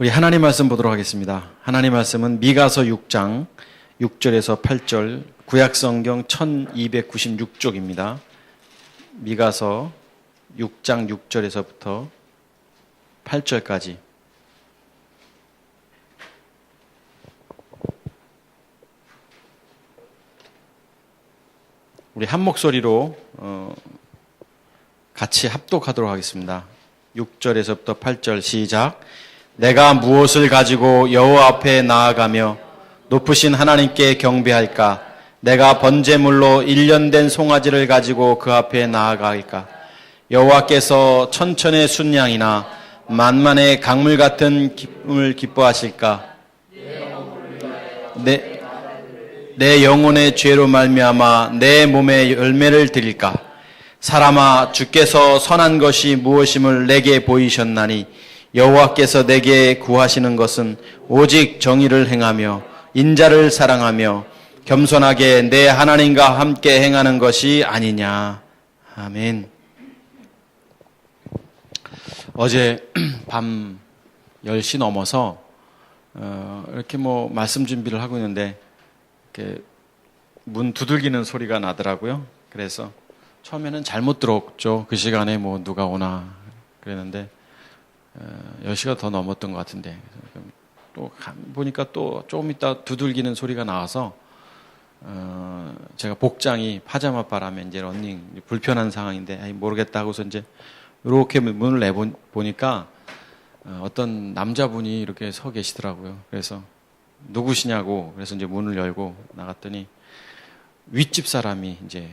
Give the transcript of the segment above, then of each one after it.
우리 하나님 말씀 보도록 하겠습니다. 하나님 말씀은 미가서 6장 6절에서 8절 구약 성경 1296쪽입니다. 미가서 6장 6절에서부터 8절까지 우리 한 목소리로 어, 같이 합독하도록 하겠습니다. 6절에서부터 8절 시작. 내가 무엇을 가지고 여호와 앞에 나아가며 높으신 하나님께 경배할까? 내가 번제물로 1년 된 송아지를 가지고 그 앞에 나아갈까? 여호와께서 천천의 순양이나 만만의 강물 같은 기쁨을 기뻐하실까? 내, 내 영혼의 죄로 말미암아 내 몸에 열매를 드릴까? 사람아 주께서 선한 것이 무엇임을 내게 보이셨나니 여호와께서 내게 구하시는 것은 오직 정의를 행하며 인자를 사랑하며 겸손하게 내 하나님과 함께 행하는 것이 아니냐. 아멘. 어제 밤 10시 넘어서 어, 이렇게 뭐 말씀 준비를 하고 있는데 이렇게 문 두들기는 소리가 나더라고요. 그래서 처음에는 잘못 들었죠. 그 시간에 뭐 누가 오나 그랬는데 어, 10시가 더 넘었던 것 같은데 또 보니까 또 조금 있다 두들기는 소리가 나와서 어, 제가 복장이 파자마 바람에 이제 런닝 불편한 상황인데 아이, 모르겠다 하고서 이제 이렇게 문을 내보니까 어, 어떤 남자분이 이렇게 서 계시더라고요. 그래서 누구시냐고 그래서 이제 문을 열고 나갔더니 윗집 사람이 이제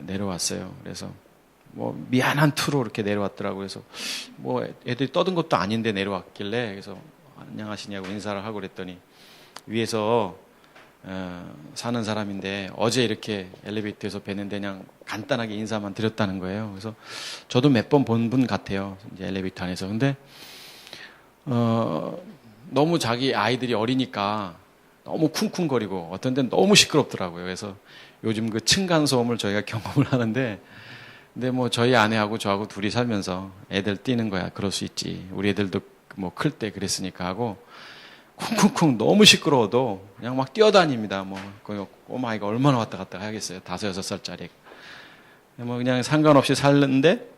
내려왔어요. 그래서 뭐 미안한 투로 이렇게 내려왔더라고요. 그래서 뭐 애들이 떠든 것도 아닌데 내려왔길래 그래서 안녕하시냐고 인사를 하고 그랬더니 위에서 어, 사는 사람인데 어제 이렇게 엘리베이터에서 뵀는데 그냥 간단하게 인사만 드렸다는 거예요. 그래서 저도 몇 번 본 분 같아요. 이제 엘리베이터 안에서. 근데 어, 너무 자기 아이들이 어리니까 너무 쿵쿵거리고 어떤 데는 너무 시끄럽더라고요. 그래서 요즘 그 층간 소음을 저희가 경험을 하는데 근데 뭐 저희 아내하고 저하고 둘이 살면서 애들 뛰는 거야. 그럴 수 있지. 우리 애들도 뭐 클 때 그랬으니까 하고 쿵쿵쿵 너무 시끄러워도 그냥 막 뛰어다닙니다. 뭐 거기 꼬마아이가 얼마나 왔다 갔다 하겠어요. 다섯 여섯 살짜리. 뭐 그냥 상관없이 살는데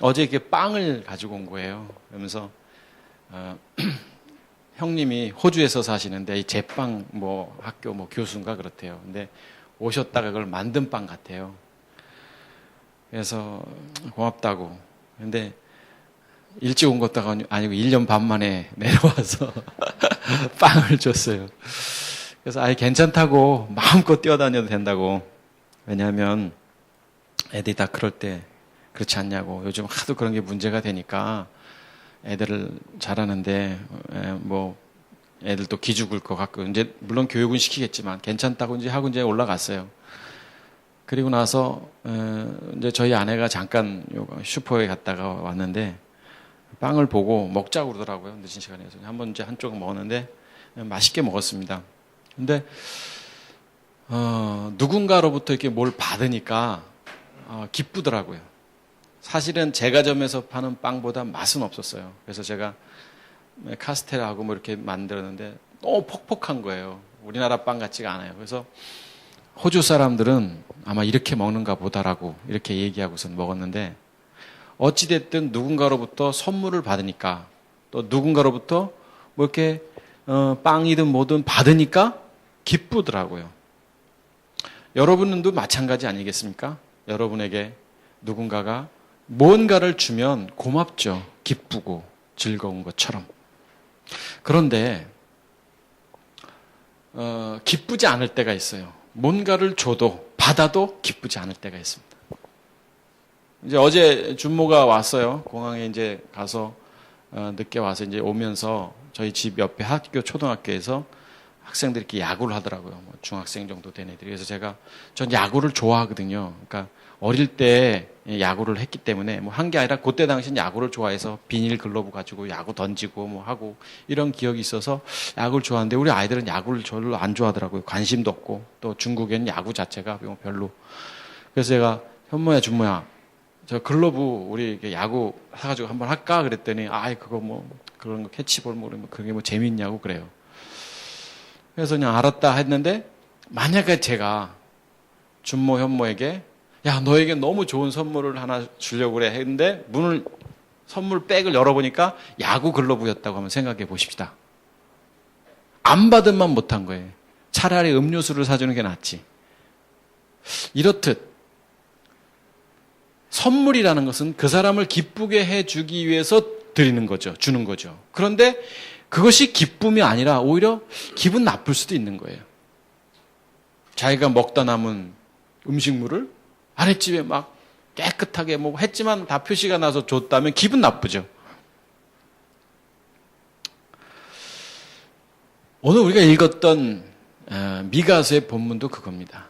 어제 이렇게 빵을 가지고 온 거예요. 그러면서 어, 형님이 호주에서 사시는데 이 제빵 뭐 학교 뭐 교수인가 그렇대요. 근데 오셨다가 그걸 만든 빵 같아요. 그래서 고맙다고. 근데 일찍 온 것도 아니고 1년 반 만에 내려와서 빵을 줬어요. 그래서 아예 괜찮다고 마음껏 뛰어다녀도 된다고. 왜냐하면 애들이 다 그럴 때 그렇지 않냐고. 요즘 하도 그런 게 문제가 되니까 애들을 잘하는데 뭐 애들도 기죽을 것 같고 이제 물론 교육은 시키겠지만 괜찮다고 이제 하고 이제 올라갔어요. 그리고 나서 이제 저희 아내가 잠깐 슈퍼에 갔다가 왔는데 빵을 보고 먹자고 그러더라고요. 늦은 시간에. 서 한번 이제 한쪽 먹었는데 맛있게 먹었습니다. 근데 어, 누군가로부터 이렇게 뭘 받으니까 어, 기쁘더라고요. 사실은 제과점에서 파는 빵보다 맛은 없었어요. 그래서 제가 카스테라하고 뭐 이렇게 만들었는데 너무 퍽퍽한 거예요. 우리나라 빵 같지가 않아요. 그래서 호주 사람들은 아마 이렇게 먹는가 보다라고 이렇게 얘기하고서 먹었는데 어찌됐든 누군가로부터 선물을 받으니까 또 누군가로부터 뭐 이렇게 어, 빵이든 뭐든 받으니까 기쁘더라고요. 여러분도 마찬가지 아니겠습니까? 여러분에게 누군가가 뭔가를 주면 고맙죠. 기쁘고 즐거운 것처럼. 그런데 어, 기쁘지 않을 때가 있어요. 뭔가를 줘도 받아도 기쁘지 않을 때가 있습니다. 이제 어제 준모가 왔어요. 공항에 이제 가서 어, 늦게 와서 이제 오면서 저희 집 옆에 학교 초등학교에서 학생들이 이렇게 야구를 하더라고요. 뭐 중학생 정도 된 애들이. 그래서 제가 전 야구를 좋아하거든요. 그러니까 어릴 때 야구를 했기 때문에 뭐 한 게 아니라 그때 당시는 야구를 좋아해서 비닐 글러브 가지고 야구 던지고 뭐 하고 이런 기억이 있어서 야구를 좋아하는데 우리 아이들은 야구를 별로 안 좋아하더라고요. 관심도 없고 또 중국에는 야구 자체가 뭐 별로. 그래서 제가 현모야 준모야 저 글러브 우리 야구 사가지고 한번 할까 그랬더니 아이 그거 뭐 그런 거 캐치볼 뭐 그런 거 그게 뭐 재밌냐고 그래요. 그래서 그냥 알았다 했는데 만약에 제가 준모 현모에게 야 너에게 너무 좋은 선물을 하나 주려고 그래 했는데 문을 선물 백을 열어보니까 야구 글러브였다고 한번 생각해 보십시다. 안 받은만 못한 거예요. 차라리 음료수를 사주는 게 낫지. 이렇듯 선물이라는 것은 그 사람을 기쁘게 해주기 위해서 드리는 거죠. 주는 거죠. 그런데 그것이 기쁨이 아니라 오히려 기분 나쁠 수도 있는 거예요. 자기가 먹다 남은 음식물을 아랫집에 막 깨끗하게 뭐 했지만 다 표시가 나서 줬다면 기분 나쁘죠. 오늘 우리가 읽었던 어, 미가서의 본문도 그겁니다.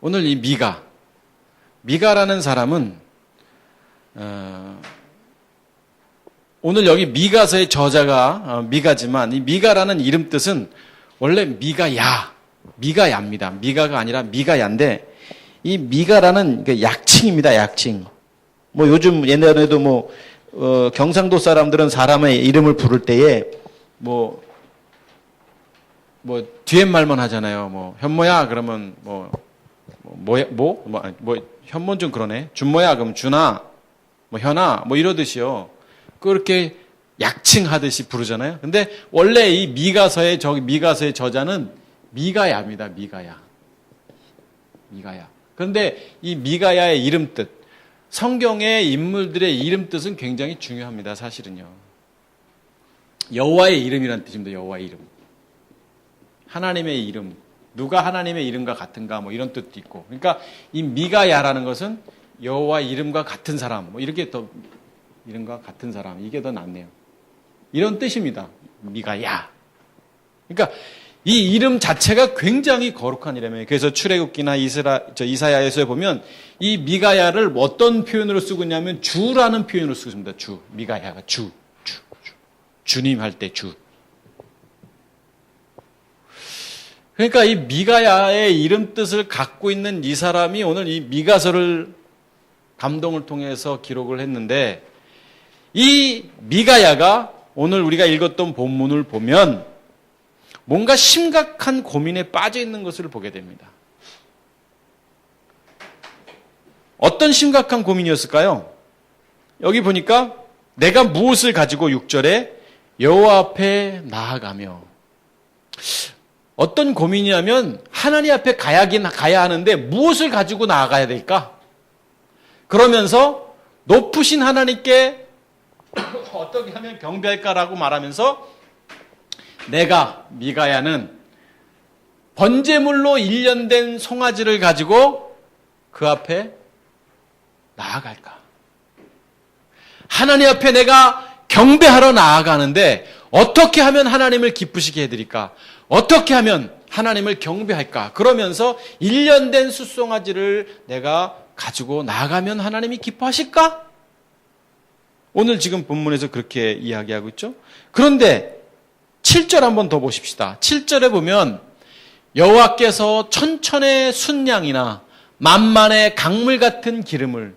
오늘 이 미가, 미가라는 사람은 어, 오늘 여기 미가서의 저자가 어, 미가지만 이 미가라는 이름 뜻은 원래 미가야, 미가야입니다. 미가가 아니라 미가야인데 이 미가라는 그 약칭입니다. 약칭. 뭐 요즘 옛날에도 뭐 어, 경상도 사람들은 사람의 이름을 부를 때에 뭐, 뭐, 뒤에 말만 하잖아요. 뭐, 현모야, 그러면 뭐, 뭐, 뭐, 뭐, 뭐, 현모는 좀 그러네. 준모야, 그럼 준아, 뭐, 현아, 뭐 이러듯이요. 그렇게 약칭하듯이 부르잖아요. 근데 원래 이 미가서의, 저기 미가서의 저자는 미가야입니다. 미가야. 미가야. 그런데 이 미가야의 이름 뜻, 성경의 인물들의 이름 뜻은 굉장히 중요합니다. 사실은요. 여호와의 이름이라는 뜻입니다. 여호와의 이름. 하나님의 이름. 누가 하나님의 이름과 같은가 뭐 이런 뜻도 있고. 그러니까 이 미가야라는 것은 여호와 이름과 같은 사람. 뭐 이렇게 더 이름과 같은 사람. 이게 더 낫네요. 이런 뜻입니다. 미가야. 그러니까 이 이름 자체가 굉장히 거룩한 이름이에요. 그래서 출애굽기나 이스라, 저 이사야에서 보면 이 미가야를 어떤 표현으로 쓰고 있냐면 주라는 표현으로 쓰고 있습니다. 주. 미가야가 주. 주. 주. 주님 할 때 주. 그러니까 이 미가야의 이름 뜻을 갖고 있는 이 사람이 오늘 이 미가서를 감동을 통해서 기록을 했는데 이 미가야가 오늘 우리가 읽었던 본문을 보면 뭔가 심각한 고민에 빠져 있는 것을 보게 됩니다. 어떤 심각한 고민이었을까요? 여기 보니까 내가 무엇을 가지고 6절에 여호와 앞에 나아가며 어떤 고민이냐면 하나님 앞에 가야긴 가야 하는데 무엇을 가지고 나아가야 될까? 그러면서 높으신 하나님께 어떻게 하면 경배할까라고 말하면서 내가 미가야는 번제물로 일련된 송아지를 가지고 그 앞에 나아갈까? 하나님 앞에 내가 경배하러 나아가는데 어떻게 하면 하나님을 기쁘시게 해드릴까? 어떻게 하면 하나님을 경배할까? 그러면서 일련된 숫송아지를 내가 가지고 나가면 하나님이 기뻐하실까? 오늘 지금 본문에서 그렇게 이야기하고 있죠. 그런데 7절 한번 더 보십시다. 7절에 보면 여호와께서 천천의 순양이나 만만의 강물 같은 기름을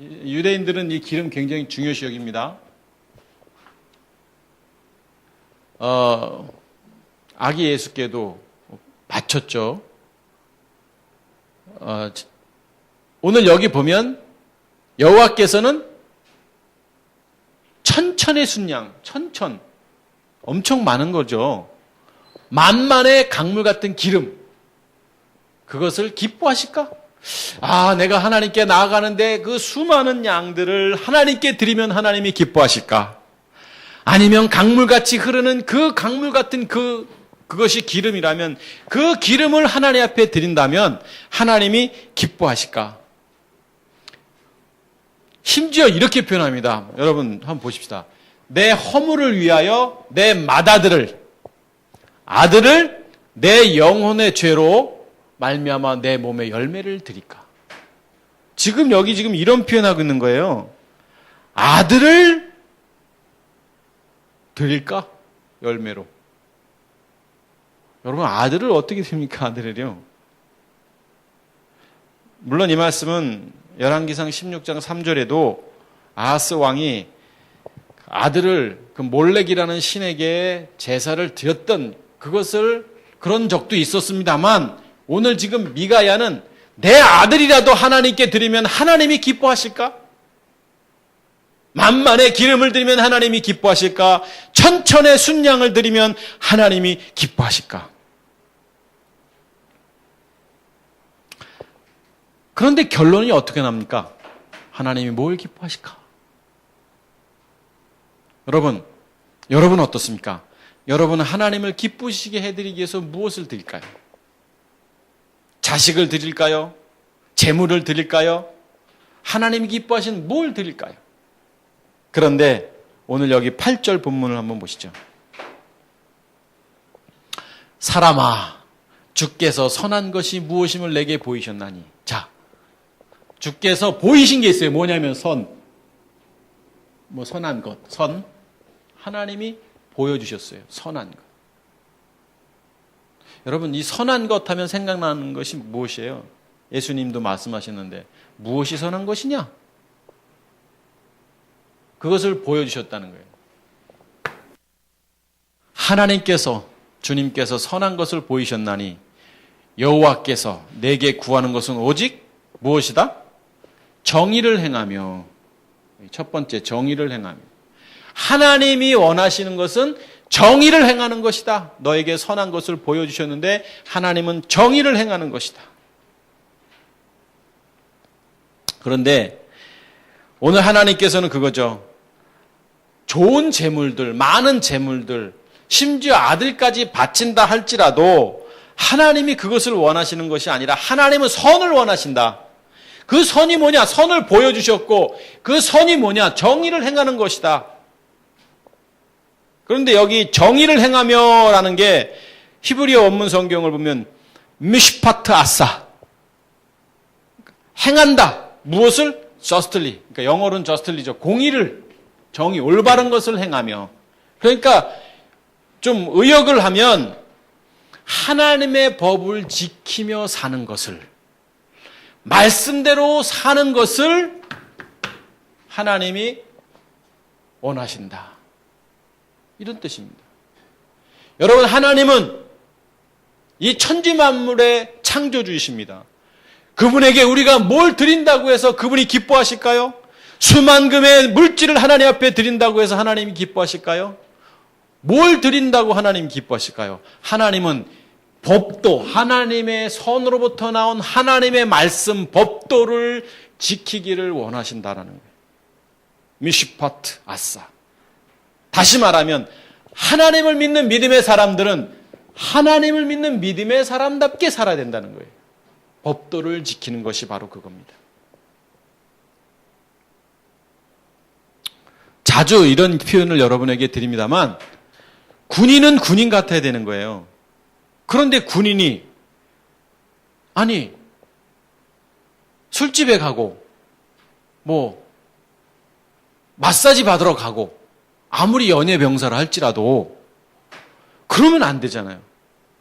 유대인들은 이 기름 굉장히 중요시 여깁니다. 어, 아기 예수께도 바쳤죠. 어, 오늘 여기 보면 여호와께서는 천천의 순양, 천천, 엄청 많은 거죠. 만만의 강물 같은 기름, 그것을 기뻐하실까? 아, 내가 하나님께 나아가는데 그 수많은 양들을 하나님께 드리면 하나님이 기뻐하실까? 아니면 강물같이 흐르는 그 강물 같은 그, 그것이 기름이라면 그 기름을 하나님 앞에 드린다면 하나님이 기뻐하실까? 심지어 이렇게 표현합니다. 여러분, 한번 보십시다. 내 허물을 위하여 내 맏아들을, 아들을 내 영혼의 죄로 말미암아 내 몸에 열매를 드릴까? 지금 여기 지금 이런 표현하고 있는 거예요. 아들을 드릴까? 열매로. 여러분, 아들을 어떻게 드립니까? 아들을요? 물론 이 말씀은 열왕기상 16장 3절에도 아하스 왕이 아들을 그 몰렉이라는 신에게 제사를 드렸던 그것을 그런 적도 있었습니다만 오늘 지금 미가야는 내 아들이라도 하나님께 드리면 하나님이 기뻐하실까? 만만의 기름을 드리면 하나님이 기뻐하실까? 천천의 순양을 드리면 하나님이 기뻐하실까? 그런데 결론이 어떻게 납니까? 하나님이 뭘 기뻐하실까? 여러분, 여러분 어떻습니까? 여러분은 하나님을 기쁘시게 해드리기 위해서 무엇을 드릴까요? 자식을 드릴까요? 재물을 드릴까요? 하나님이 기뻐하신 뭘 드릴까요? 그런데 오늘 여기 8절 본문을 한번 보시죠. 사람아, 주께서 선한 것이 무엇임을 내게 보이셨나니. 자, 주께서 보이신 게 있어요. 뭐냐면 선. 뭐 선한 것, 선. 하나님이 보여주셨어요. 선한 것. 여러분, 이 선한 것 하면 생각나는 것이 무엇이에요? 예수님도 말씀하셨는데, 무엇이 선한 것이냐? 그것을 보여주셨다는 거예요. 하나님께서, 주님께서 선한 것을 보이셨나니, 여호와께서 내게 구하는 것은 오직 무엇이다? 정의를 행하며, 첫 번째, 정의를 행하며. 하나님이 원하시는 것은 정의를 행하는 것이다. 너에게 선한 것을 보여주셨는데 하나님은 정의를 행하는 것이다. 그런데 오늘 하나님께서는 그거죠. 좋은 재물들, 많은 재물들, 심지어 아들까지 바친다 할지라도 하나님이 그것을 원하시는 것이 아니라 하나님은 선을 원하신다. 그 선이 뭐냐? 선을 보여주셨고 그 선이 뭐냐? 정의를 행하는 것이다. 그런데 여기 정의를 행하며라는 게 히브리어 원문 성경을 보면 미시파트 아싸. 행한다. 무엇을? justly 그러니까 영어로는 justly죠. 공의를 정의 올바른 것을 행하며. 그러니까 좀 의역을 하면 하나님의 법을 지키며 사는 것을 말씀대로 사는 것을 하나님이 원하신다. 이런 뜻입니다. 여러분, 하나님은 이 천지 만물의 창조주이십니다. 그분에게 우리가 뭘 드린다고 해서 그분이 기뻐하실까요? 수만금의 물질을 하나님 앞에 드린다고 해서 하나님이 기뻐하실까요? 뭘 드린다고 하나님 기뻐하실까요? 하나님은 법도, 하나님의 선으로부터 나온 하나님의 말씀, 법도를 지키기를 원하신다라는 거예요. 미시파트 아싸. 다시 말하면 하나님을 믿는 믿음의 사람들은 하나님을 믿는 믿음의 사람답게 살아야 된다는 거예요. 법도를 지키는 것이 바로 그겁니다. 자주 이런 표현을 여러분에게 드립니다만 군인은 군인 같아야 되는 거예요. 그런데 군인이 아니 술집에 가고 뭐 마사지 받으러 가고 아무리 연예 병사를 할지라도 그러면 안 되잖아요.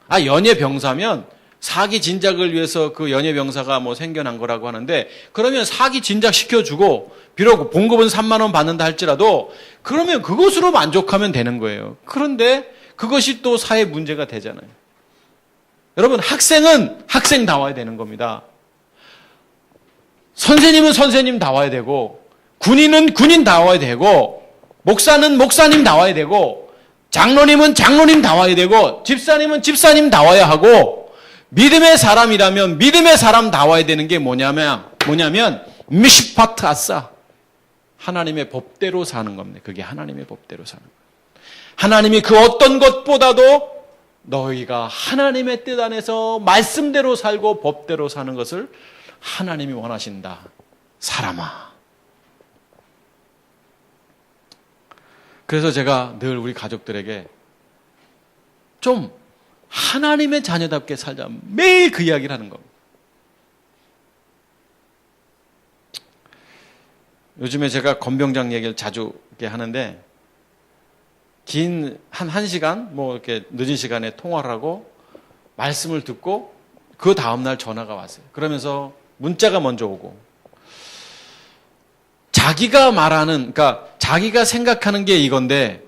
아 연예 병사면 사기 진작을 위해서 그 연예 병사가 뭐 생겨난 거라고 하는데 그러면 사기 진작 시켜주고 비록 봉급은 3만 원 받는다 할지라도 그러면 그것으로 만족하면 되는 거예요. 그런데 그것이 또 사회 문제가 되잖아요. 여러분 학생은 학생 나와야 되는 겁니다. 선생님은 선생님 나와야 되고 군인은 군인 나와야 되고 목사는 목사님 나와야 되고 장로님은 장로님 나와야 되고 집사님은 집사님 나와야 하고 믿음의 사람이라면 믿음의 사람 나와야 되는 게 뭐냐면 뭐냐면 미시파트 아싸 하나님의 법대로 사는 겁니다. 그게 하나님의 법대로 사는 거예요. 하나님이 그 어떤 것보다도 너희가 하나님의 뜻 안에서 말씀대로 살고 법대로 사는 것을 하나님이 원하신다. 사람아. 그래서 제가 늘 우리 가족들에게 좀 하나님의 자녀답게 살자. 매일 그 이야기를 하는 겁니다. 요즘에 제가 건병장 얘기를 자주 하는데 긴 한 한 시간 뭐 이렇게 늦은 시간에 통화를 하고 말씀을 듣고 그 다음 날 전화가 왔어요. 그러면서 문자가 먼저 오고 자기가 말하는, 그러니까 자기가 생각하는 게 이건데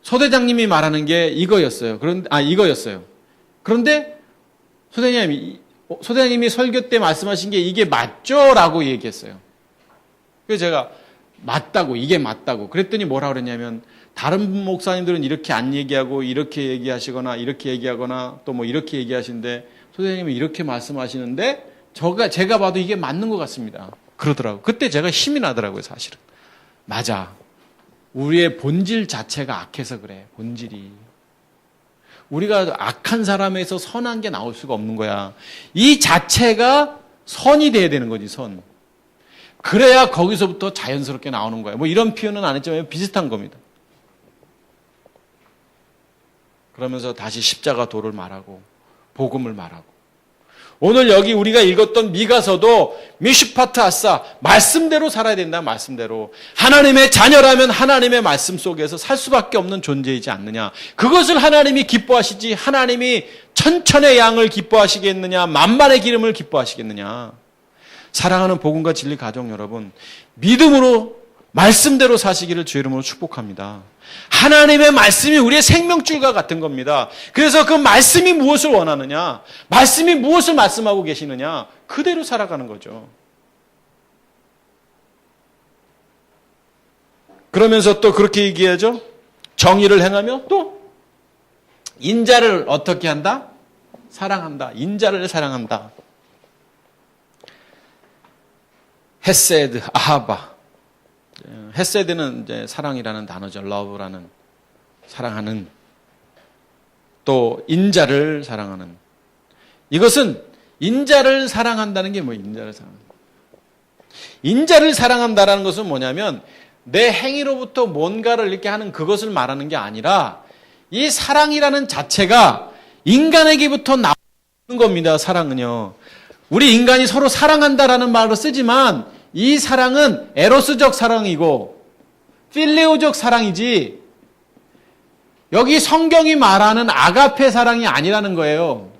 소대장님이 말하는 게 이거였어요. 그런 아 이거였어요. 그런데 소대장님이 소대장님이 설교 때 말씀하신 게 이게 맞죠라고 얘기했어요. 그래서 제가 맞다고 이게 맞다고 그랬더니 뭐라 그랬냐면 다른 목사님들은 이렇게 안 얘기하고 이렇게 얘기하시거나 이렇게 얘기하거나 또 뭐 이렇게 얘기하시는데 소대장님이 이렇게 말씀하시는데 저가 제가 봐도 이게 맞는 것 같습니다. 그러더라고. 그때 제가 힘이 나더라고요, 사실은. 맞아. 우리의 본질 자체가 악해서 그래. 본질이. 우리가 악한 사람에서 선한 게 나올 수가 없는 거야. 이 자체가 선이 돼야 되는 거지, 선. 그래야 거기서부터 자연스럽게 나오는 거야. 뭐 이런 표현은 안 했지만 비슷한 겁니다. 그러면서 다시 십자가 도를 말하고 복음을 말하고. 오늘 여기 우리가 읽었던 미가서도 미슈파트 아싸 말씀대로 살아야 된다 말씀대로. 하나님의 자녀라면 하나님의 말씀 속에서 살 수밖에 없는 존재이지 않느냐. 그것을 하나님이 기뻐하시지 하나님이 천천의 양을 기뻐하시겠느냐 만만의 기름을 기뻐하시겠느냐. 사랑하는 복음과 진리 가족 여러분 믿음으로 말씀대로 사시기를 주 이름으로 축복합니다. 하나님의 말씀이 우리의 생명줄과 같은 겁니다. 그래서 그 말씀이 무엇을 원하느냐? 말씀이 무엇을 말씀하고 계시느냐? 그대로 살아가는 거죠. 그러면서 또 그렇게 얘기하죠. 정의를 행하며 또 인자를 어떻게 한다? 사랑한다. 인자를 사랑한다. 헤세드, 아하바. 헤세드는 이제 사랑이라는 단어죠. 러브라는 사랑하는 또 인자를 사랑하는 이것은 인자를 사랑한다는 게 뭐 인자를 사랑 인자를 사랑한다라는 것은 뭐냐면 내 행위로부터 뭔가를 이렇게 하는 그것을 말하는 게 아니라 이 사랑이라는 자체가 인간에게부터 나오는 겁니다. 사랑은요. 우리 인간이 서로 사랑한다라는 말을 쓰지만 이 사랑은 에로스적 사랑이고 필레오적 사랑이지 여기 성경이 말하는 아가페 사랑이 아니라는 거예요.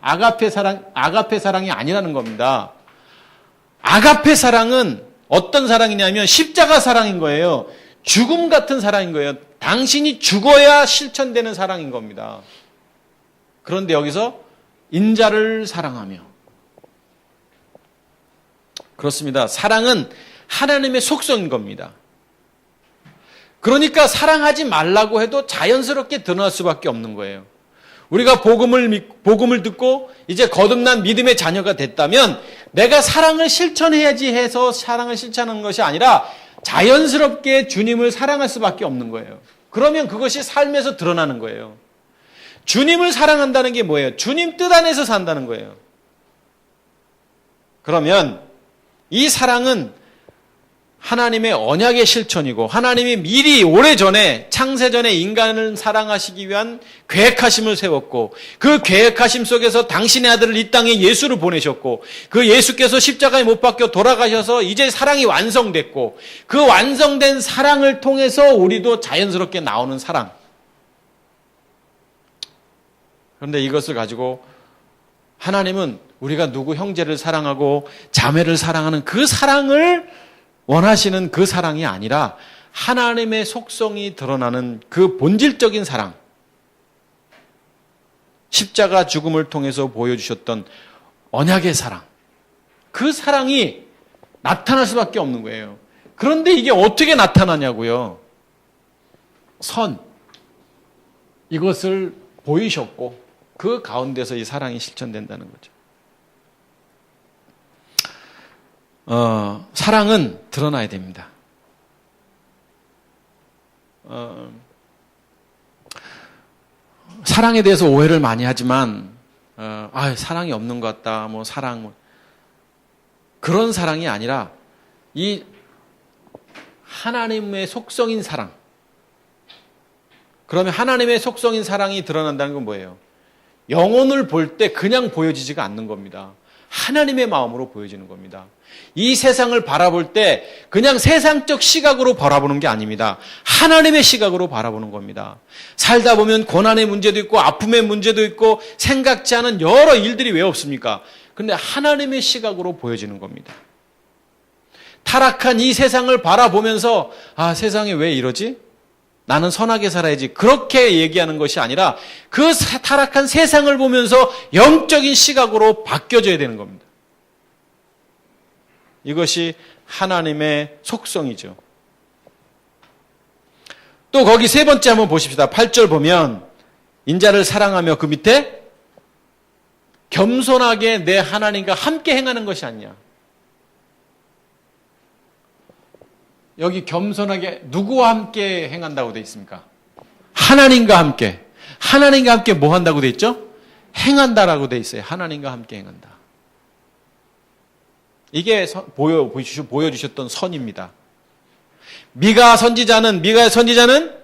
아가페 사랑 아가페 사랑이 아니라는 겁니다. 아가페 사랑은 어떤 사랑이냐면 십자가 사랑인 거예요. 죽음 같은 사랑인 거예요. 당신이 죽어야 실천되는 사랑인 겁니다. 그런데 여기서 인자를 사랑하며 그렇습니다. 사랑은 하나님의 속성인 겁니다. 그러니까 사랑하지 말라고 해도 자연스럽게 드러날 수밖에 없는 거예요. 우리가 복음을 복음을 듣고 이제 거듭난 믿음의 자녀가 됐다면 내가 사랑을 실천해야지 해서 사랑을 실천하는 것이 아니라 자연스럽게 주님을 사랑할 수밖에 없는 거예요. 그러면 그것이 삶에서 드러나는 거예요. 주님을 사랑한다는 게 뭐예요? 주님 뜻 안에서 산다는 거예요. 그러면 이 사랑은 하나님의 언약의 실천이고 하나님이 미리 오래전에 창세전에 인간을 사랑하시기 위한 계획하심을 세웠고 그 계획하심 속에서 당신의 아들을 이 땅에 예수를 보내셨고 그 예수께서 십자가에 못 박혀 돌아가셔서 이제 사랑이 완성됐고 그 완성된 사랑을 통해서 우리도 자연스럽게 나오는 사랑. 그런데 이것을 가지고 하나님은 우리가 누구 형제를 사랑하고 자매를 사랑하는 그 사랑을 원하시는 그 사랑이 아니라 하나님의 속성이 드러나는 그 본질적인 사랑. 십자가 죽음을 통해서 보여주셨던 언약의 사랑. 그 사랑이 나타날 수밖에 없는 거예요. 그런데 이게 어떻게 나타나냐고요? 선. 이것을 보이셨고, 그 가운데서 이 사랑이 실천된다는 거죠. 어, 사랑은 드러나야 됩니다. 어, 사랑에 대해서 오해를 많이 하지만, 어, 아, 사랑이 없는 것 같다, 뭐, 사랑, 뭐. 그런 사랑이 아니라, 이 하나님의 속성인 사랑. 그러면 하나님의 속성인 사랑이 드러난다는 건 뭐예요? 영혼을 볼 때 그냥 보여지지가 않는 겁니다. 하나님의 마음으로 보여지는 겁니다. 이 세상을 바라볼 때 그냥 세상적 시각으로 바라보는 게 아닙니다. 하나님의 시각으로 바라보는 겁니다. 살다 보면 고난의 문제도 있고 아픔의 문제도 있고 생각지 않은 여러 일들이 왜 없습니까? 근데 하나님의 시각으로 보여지는 겁니다. 타락한 이 세상을 바라보면서 아, 세상이 왜 이러지? 나는 선하게 살아야지. 그렇게 얘기하는 것이 아니라 그 타락한 세상을 보면서 영적인 시각으로 바뀌어져야 되는 겁니다. 이것이 하나님의 속성이죠. 또 거기 세 번째 한번 보십시다. 8절 보면 인자를 사랑하며 그 밑에 겸손하게 내 하나님과 함께 행하는 것이 아니냐. 여기 겸손하게 누구와 함께 행한다고 되어 있습니까? 하나님과 함께. 하나님과 함께 뭐 한다고 되어 있죠? 행한다라고 되어 있어요. 하나님과 함께 행한다. 이게 보여, 보여주셨던 선입니다. 미가 선지자는, 미가의 선지자는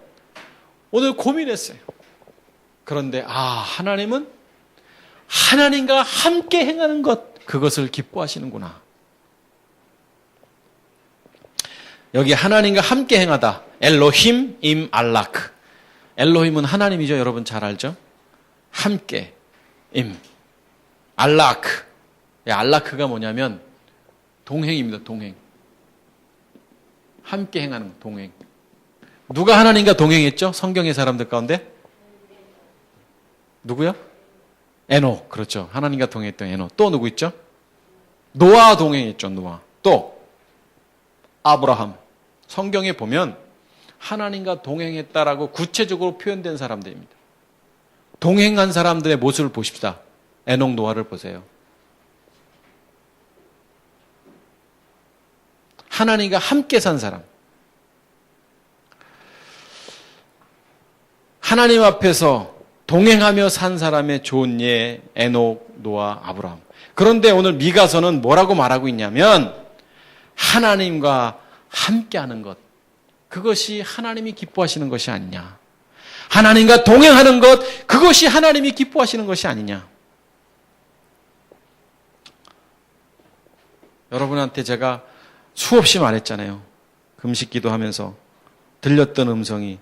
오늘 고민했어요. 그런데, 아, 하나님은 하나님과 함께 행하는 것, 그것을 기뻐하시는구나. 여기 하나님과 함께 행하다. 엘로힘 임 알라크. 엘로힘은 하나님이죠. 여러분 잘 알죠? 함께 임 알라크. 알라크가 뭐냐면 동행입니다. 동행. 함께 행하는 동행. 누가 하나님과 동행했죠? 성경의 사람들 가운데? 누구요? 에노. 그렇죠. 하나님과 동행했던 에노. 또 누구 있죠? 노아 동행했죠. 노아. 또 아브라함. 성경에 보면 하나님과 동행했다라고 구체적으로 표현된 사람들입니다. 동행한 사람들의 모습을 보십시다. 에녹 노아를 보세요. 하나님과 함께 산 사람. 하나님 앞에서 동행하며 산 사람의 좋은 예, 에녹, 노아, 아브라함. 그런데 오늘 미가서는 뭐라고 말하고 있냐면 하나님과 함께하는 것. 그것이 하나님이 기뻐하시는 것이 아니냐. 하나님과 동행하는 것, 그것이 하나님이 기뻐하시는 것이 아니냐. 여러분한테 제가 수없이 말했잖아요. 금식 기도하면서 들렸던 음성이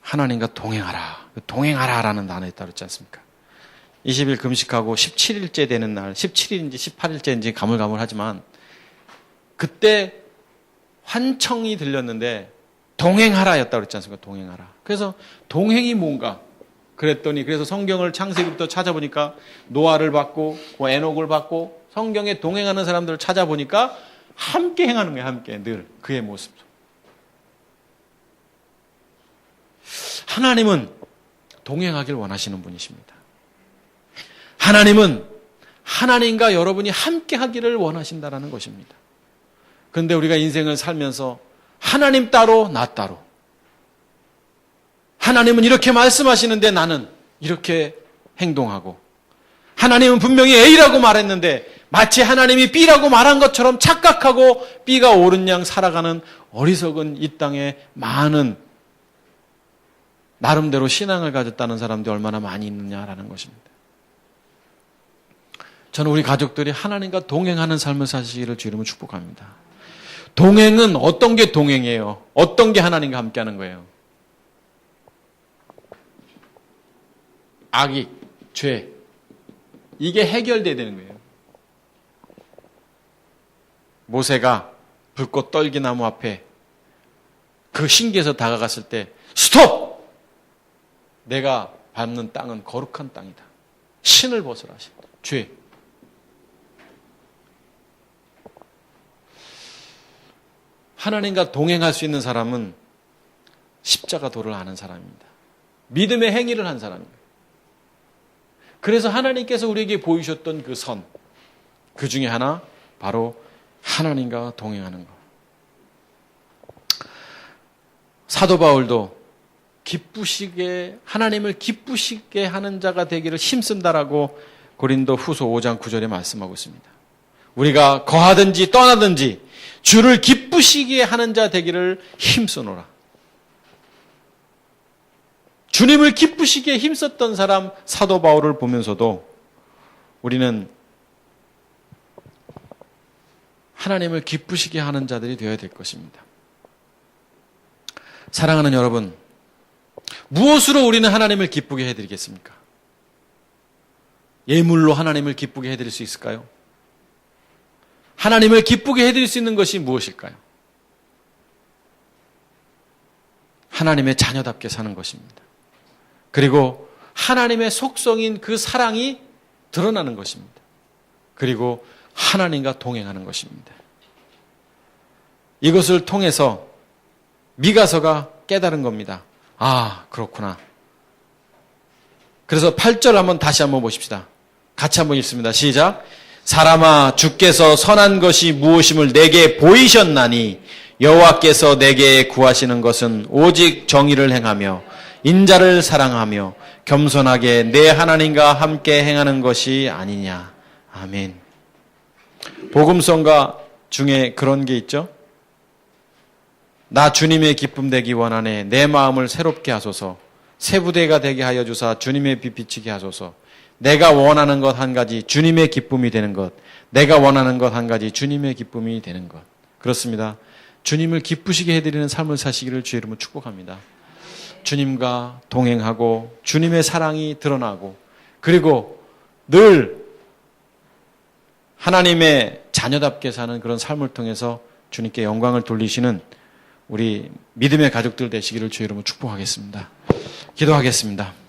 하나님과 동행하라. 동행하라 라는 단어에 따르지 않습니까? 20일 금식하고 17일째 되는 날, 17일인지 18일째인지 가물가물하지만 그때 환청이 들렸는데 동행하라였다 그랬지 않습니까? 동행하라. 그래서 동행이 뭔가 그랬더니 그래서 성경을 창세기부터 찾아보니까 노아를 받고 그 에녹을 받고 성경에 동행하는 사람들을 찾아보니까 함께 행하는 거예요. 함께 늘 그의 모습. 하나님은 동행하길 원하시는 분이십니다. 하나님은 하나님과 여러분이 함께 하기를 원하신다라는 것입니다. 그런데 우리가 인생을 살면서 하나님 따로 나 따로 하나님은 이렇게 말씀하시는데 나는 이렇게 행동하고 하나님은 분명히 A라고 말했는데 마치 하나님이 B라고 말한 것처럼 착각하고 B가 옳은 양 살아가는 어리석은 이 땅에 많은 나름대로 신앙을 가졌다는 사람들이 얼마나 많이 있느냐라는 것입니다. 저는 우리 가족들이 하나님과 동행하는 삶을 사시기를 주이름을 축복합니다. 동행은 어떤 게 동행이에요? 어떤 게 하나님과 함께 하는 거예요? 악이, 죄. 이게 해결돼야 되는 거예요. 모세가 불꽃 떨기나무 앞에 그 신기에서 다가갔을 때 스톱! 내가 밟는 땅은 거룩한 땅이다. 신을 벗으라. 죄. 하나님과 동행할 수 있는 사람은 십자가 도를 아는 사람입니다. 믿음의 행위를 한 사람입니다. 그래서 하나님께서 우리에게 보이셨던 그 선, 그 중에 하나, 바로 하나님과 동행하는 것. 사도 바울도 기쁘시게, 하나님을 기쁘시게 하는 자가 되기를 힘쓴다라고 고린도 후소 5장 9절에 말씀하고 있습니다. 우리가 거하든지 떠나든지 주를 기쁘시게 하는 자 되기를 힘쓰노라. 주님을 기쁘시게 힘썼던 사람 사도 바울을 보면서도 우리는 하나님을 기쁘시게 하는 자들이 되어야 될 것입니다. 사랑하는 여러분, 무엇으로 우리는 하나님을 기쁘게 해드리겠습니까? 예물로 하나님을 기쁘게 해드릴 수 있을까요? 하나님을 기쁘게 해드릴 수 있는 것이 무엇일까요? 하나님의 자녀답게 사는 것입니다. 그리고 하나님의 속성인 그 사랑이 드러나는 것입니다. 그리고 하나님과 동행하는 것입니다. 이것을 통해서 미가서가 깨달은 겁니다. 아, 그렇구나. 그래서 8절 한번 다시 한번 보십시다. 같이 한번 읽습니다. 시작. 사람아 주께서 선한 것이 무엇임을 내게 보이셨나니 여호와께서 내게 구하시는 것은 오직 정의를 행하며 인자를 사랑하며 겸손하게 내 하나님과 함께 행하는 것이 아니냐. 아멘. 복음성가 중에 그런 게 있죠. 나 주님의 기쁨 되기 원하네. 내 마음을 새롭게 하소서. 새 부대가 되게 하여 주사 주님의 빛 비치게 하소서. 내가 원하는 것 한 가지 주님의 기쁨이 되는 것. 내가 원하는 것 한 가지 주님의 기쁨이 되는 것. 그렇습니다. 주님을 기쁘시게 해드리는 삶을 사시기를 주의 이름으로 축복합니다. 주님과 동행하고 주님의 사랑이 드러나고 그리고 늘 하나님의 자녀답게 사는 그런 삶을 통해서 주님께 영광을 돌리시는 우리 믿음의 가족들 되시기를 주의 이름으로 축복하겠습니다. 기도하겠습니다.